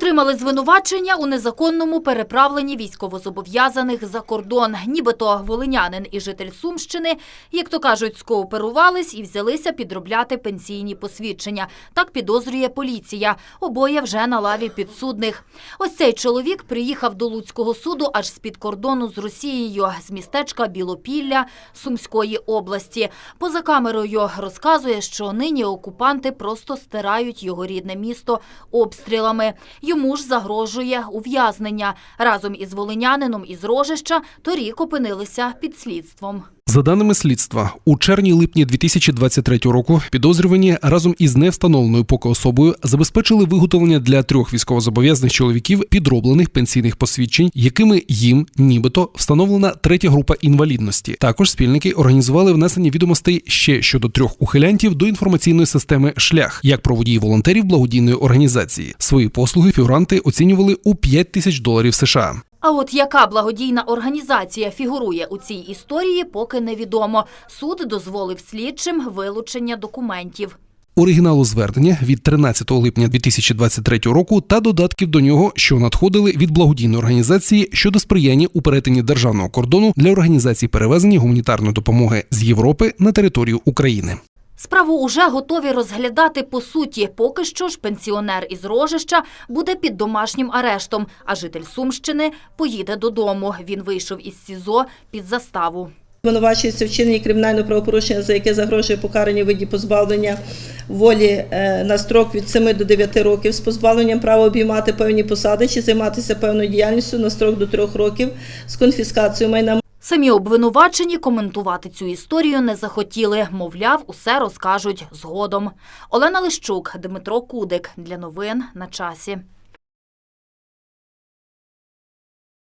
Отримали звинувачення у незаконному переправленні військовозобов'язаних за кордон. Нібито волинянин і житель Сумщини, як то кажуть, скооперувались і взялися підробляти пенсійні посвідчення. Так підозрює поліція. Обоє вже на лаві підсудних. Ось цей чоловік приїхав до Луцького суду аж з-під кордону з Росією, з містечка Білопілля Сумської області. Поза камерою розказує, що нині окупанти просто стирають його рідне місто обстрілами. Йому ж загрожує ув'язнення. Разом із волинянином із Рожища торік опинилися під слідством. За даними слідства, у червні-липні 2023 року підозрювані разом із невстановленою поки особою забезпечили виготовлення для трьох військовозобов'язаних чоловіків підроблених пенсійних посвідчень, якими їм нібито встановлена третя група інвалідності. Також спільники організували внесення відомостей ще щодо трьох ухилянтів до інформаційної системи Шлях як про водії волонтерів благодійної організації. Свої послуги фігуранти оцінювали у 5 тисяч доларів США. А от яка благодійна організація фігурує у цій історії, поки невідомо. Суд дозволив слідчим вилучення документів. оригіналу звернення від 13 липня 2023 року та додатків до нього, що надходили від благодійної організації щодо сприяння у перетині державного кордону для організації перевезення гуманітарної допомоги з Європи на територію України. Справу уже готові розглядати по суті. Поки що ж пенсіонер із Рожища буде під домашнім арештом, а житель Сумщини поїде додому. Він вийшов із СІЗО під заставу. Обвинувачується вчинення кримінального правопорушення, за яке загрожує покарання виді позбавлення волі е, на строк від 7 до 9 років з позбавленням права обіймати певні посади чи займатися певною діяльністю на строк до 3 років з конфіскацією майна Самі обвинувачені коментувати цю історію не захотіли. Мовляв, усе розкажуть згодом. Олена Лищук, Дмитро Кудик. Для новин на часі.